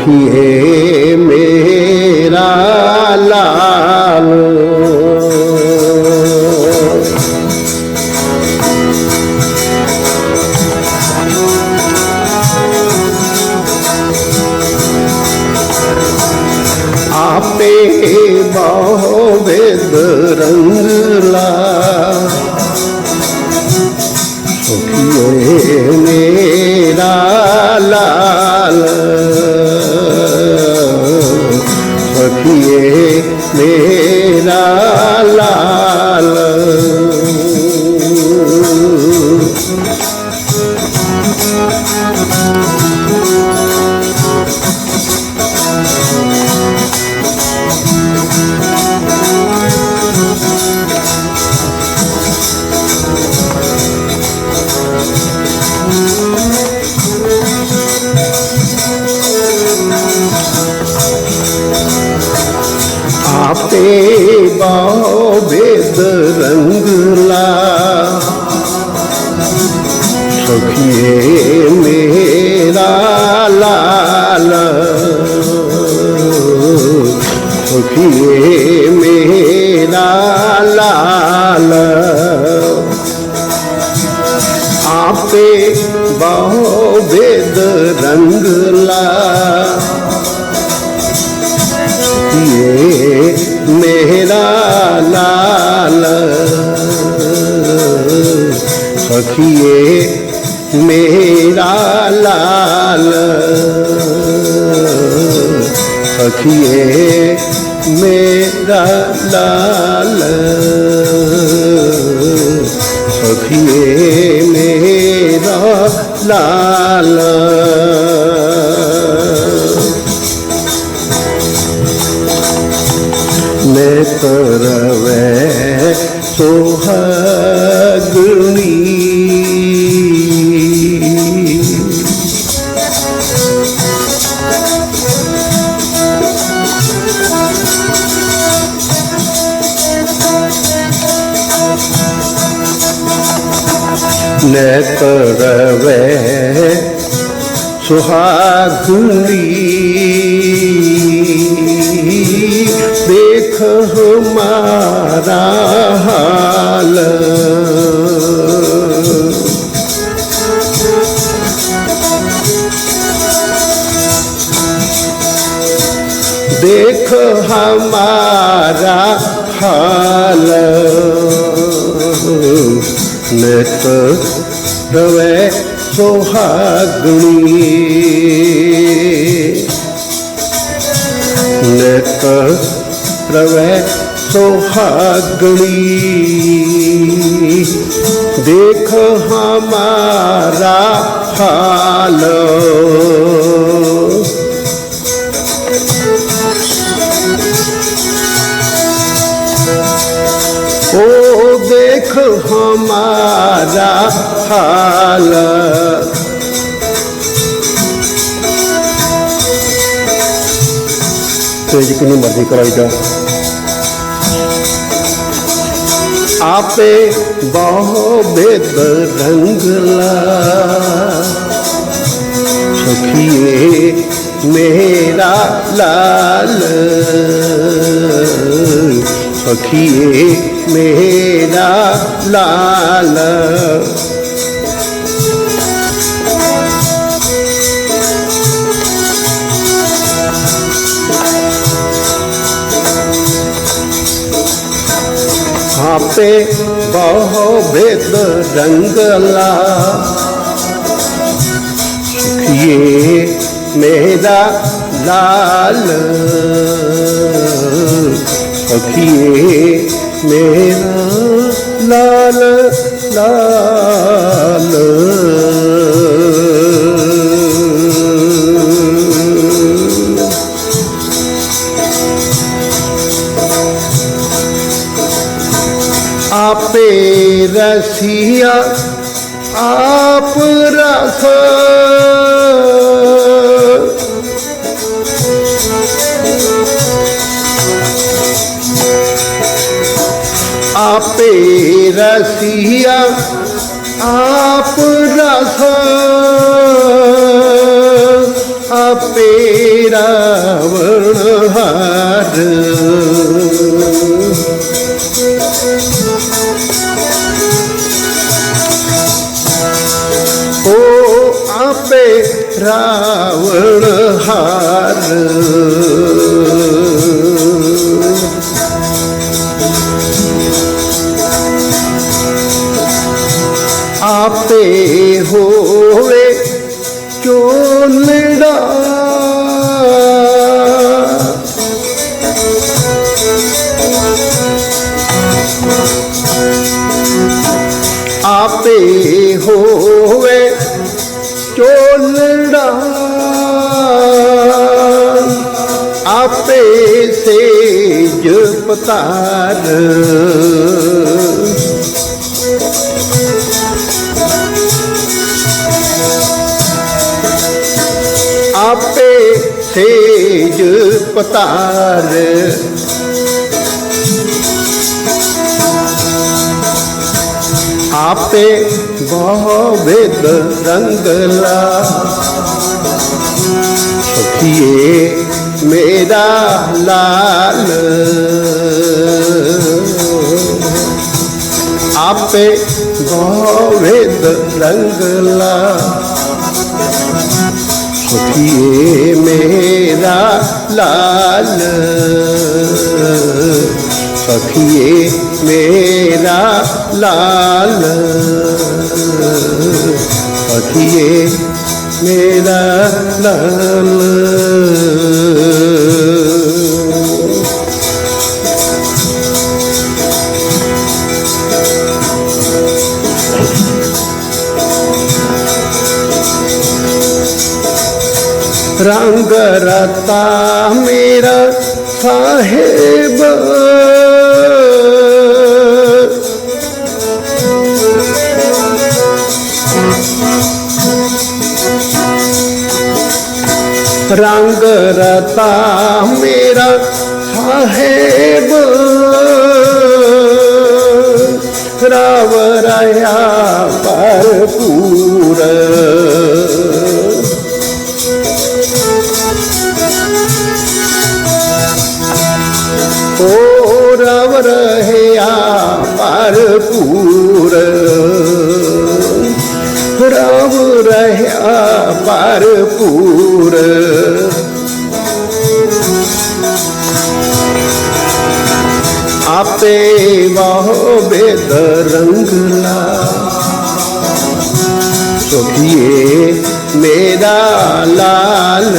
ਸਖੀਏ ਮੇਰਾ ਲਾਲ ਆਪੇ ਬਹੁ ਵਿਦ ਲਾਲ। ਆਪੇ ਬਹੁ ਬੇਦ ਰੰਗ ਲਾ। ਇਹ ਮੇਰਾ ਲਾਲ। ਸਖੀਏ ਮੇਰਾ ਲਾਲ। ਸਖੀਏ मेरा लाल करवे सुहागरी देख हमारा हाल देख हमारा हाल ਨਿਤ ਦਵੇ ਸੁਹਾਗਣੀ। ਨਿਤ ਦਵੇ ਸੁਹਾਗਣੀ। ਦੇਖ ਹਮਾਰਾ ਹਾਲ। देख हमारा हाल। तो जितनी मर्ज़ी करो इधर आपे बेद रंगला सखिए मेरा लाल। सखिए ਮੇਰਾ ਲਾਲ। ਆਪੇ ਬਹੁ ਬੇਦ ਰੰਗਲਾ ਸੁਖੀਏ ਮੇਰਾ ਲਾਲ। ਸਖੀਏ ਮੇਰਾ ਲਾਲ ਲਾਲ ਆਪ ਆਪੇ ਰਾਵਣ ਹਾਰ। ਓ ਆਪੇ ਰਾਵਣ ਹਾਰ। ਆਪੇ ਆਪੇ ਹੋਵੇ ਚੋਲੜਾ ਆਪੇ ਸੇਜ ਪਤਾਰ ਆਪੇ ਸੇਜ ਪਤਾਰ ਆਪੇ ਬਹੁ ਰੰਗਲਾ ਸਖੀਏ ਮੇਰਾ ਲਾਲ। ਆਪੇ ਬਹੁ ਰੰਗਲਾ ਸਖੀਏ ਮੇਰਾ ਲਾਲ। ਸਖੀਏ ਮੇਰਾ ਲਾਲ ਸਖੀਏ ਮੇਰਾ ਲਾਲ ਰੰਗ ਰਤਾ ਮੇਰਾ ਸਾਹਿਬ ਰੰਗ ਰਤਾ ਮੇਰਾ ਸਾਹਿਬ। ਰਵ ਰਹਾ ਭਰਪੂਰ। ਓ ਰਵ ਰਹਿਆ ਭਰਪੂਰ। ਰਵ ਰਹਿਆ ਭਰਪੂਰ। ਆਪੇ ਬਹੁ ਬੇਦ ਰੰਗਲਾ ਸਖੀਏ ਮੇਰਾ ਲਾਲ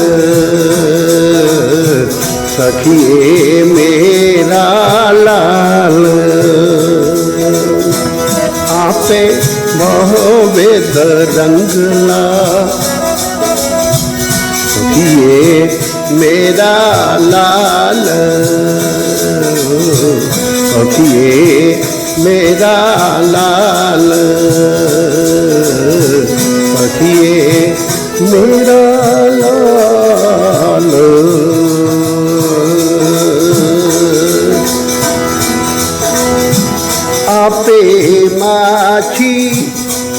ਸਖੀਏ ਮੇਰਾ ਲਾਲ ਆਪੇ ਬਹੁ ਬੇਦ ਰੰਗਲਾ ਸਖੀਏ ਮੇਰਾ ਲਾਲ ਸਖੀਏ ਮੇਰਾ ਲਾਲ ਸਖੀਏ ਮੇਰਾ ਲਾਲ ਆਪੇ ਮਾਛੀ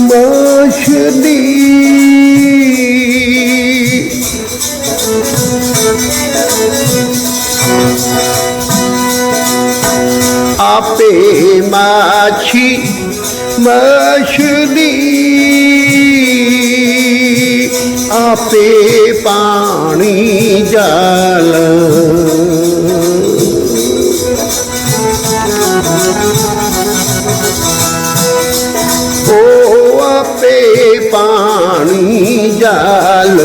ਮਛਲੀ ਆਪੇ ਮਾਛੀ ਮਛਲੀ ਆਪੇ ਪਾਣੀ ਜਲ ਓ ਆਪੇ ਪਾਣੀ ਜਲ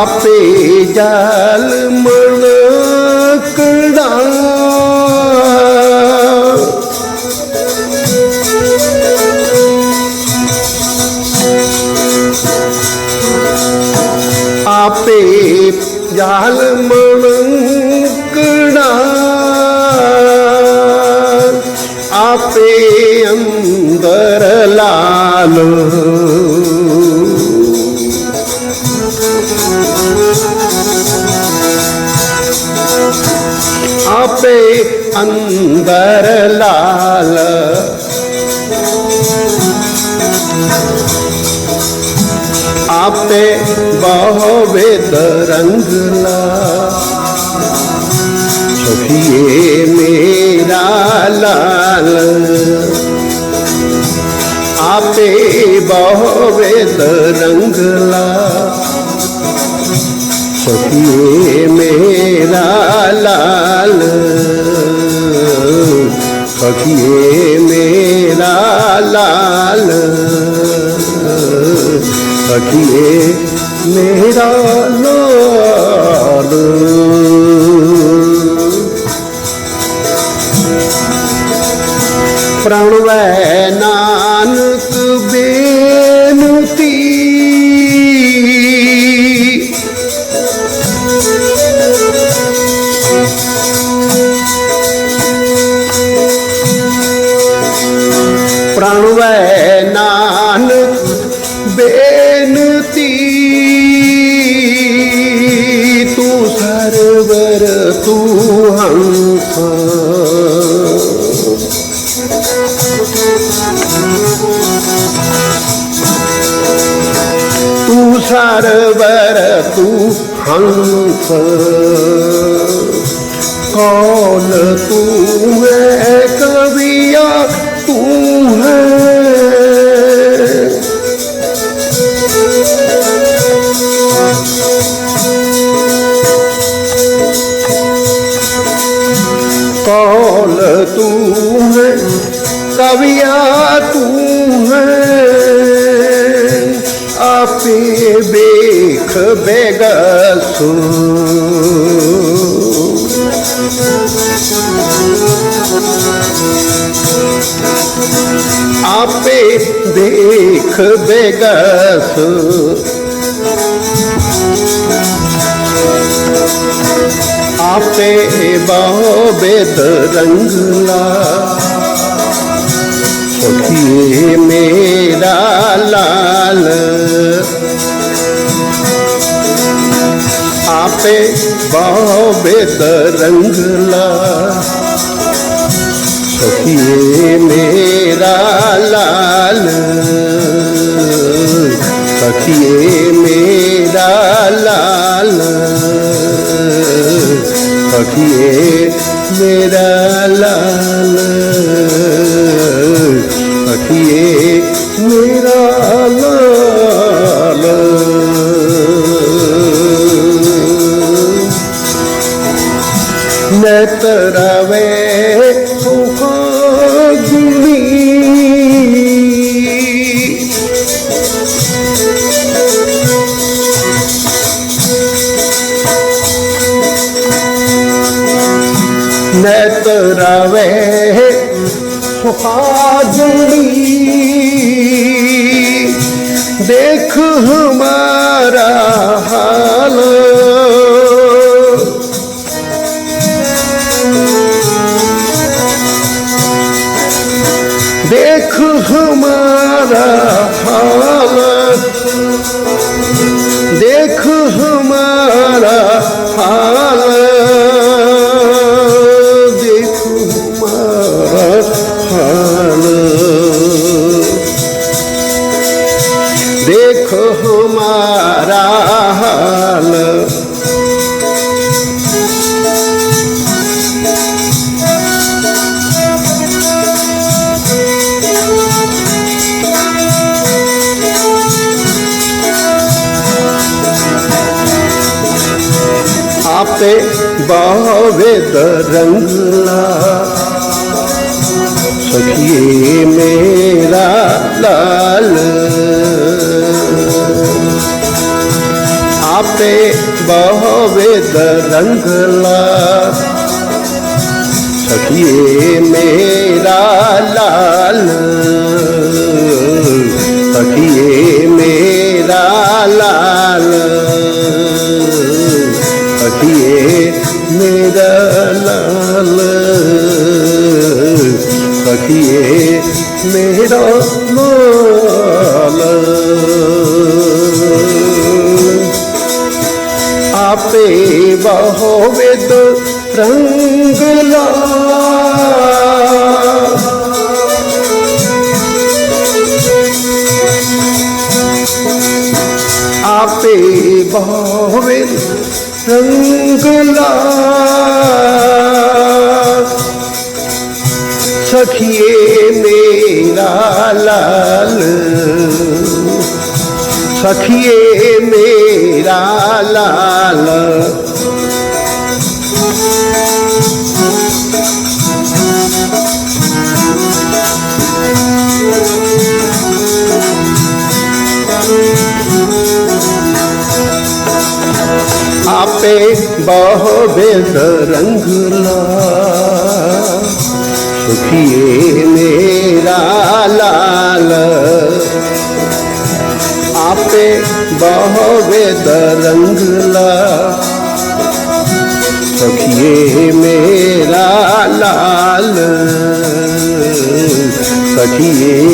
ਆਪੇ ਜਲ ਮਣ ਕੜਾ ਆਪੇ ਜਲ ਮਣ ਕੜਾ ਆਪੇ ਅੰਦਰ ਲਾਲੋ ਰੰਗਲਾ ਸਖੀਏ ਮੇਰਾ ਲਾਲ ਆਪੇ ਬਹੁ ਰੰਗਲਾ ਸਖੀਏ ਮੇਰਾ ਲਾਲ ਸਖੀਏ ਮੇਰਾ ਲਾਲ ਸਖੀਏ ਮੇਰਾ ਲਾਲ ਪ੍ਰਣਵੈ ਨਾਨਕ ਸਰਵਰ ਤੂੰ ਹੰਸ। ਕੌਣ ਤੂੰ ਹੈ ਕਵੀਆ ਤੂੰ ਹੈ? ਕੌਣ ਤੂੰ ਹੈ ਕਵੀਆ ਆਪੇ ਦੇਖ ਬੇਗਸੂ ਆਪੇ ਦੇਖ ਬੇਗਸੂ ਆਪੇ ਬਾਬੇ ਰੰਗਲਾ पखिए मेरा लाल। आपे बाहो बेद रंगला सखिए मेरा लाल। सखिए मेरा लाल। सखिए मेरा लाल। हाल आपे बावेद रंगला सखिए मेरा लाल आपे बावेद रंगला सखिए मेरा लाल सखिए मेरा लाल सखिए मेरा लाल सखिए मेरा लाल ਆਪੇ ਬਹੋਵਿਦ ਰੰਗਲਾ ਆਪੇ ਬਹੋਵਿਦ ਰੰਗਲਾ ਸਖੀਏ ਮੇਰਾ ਲਾਲ। ਸਖੀਏ ਮੇ ਮੇਰਾ ਲਾਲ। ਆਪੇ ਬਹੁ ਬੇਦ ਰੰਗ ਲਾ। ਸੁਖੀਏ ਮੇਰਾ। ਬਹੁ ਬੇਦ ਸਖੀਏ ਮੇਰਾ ਲਾਲ। ਸਖੀਏ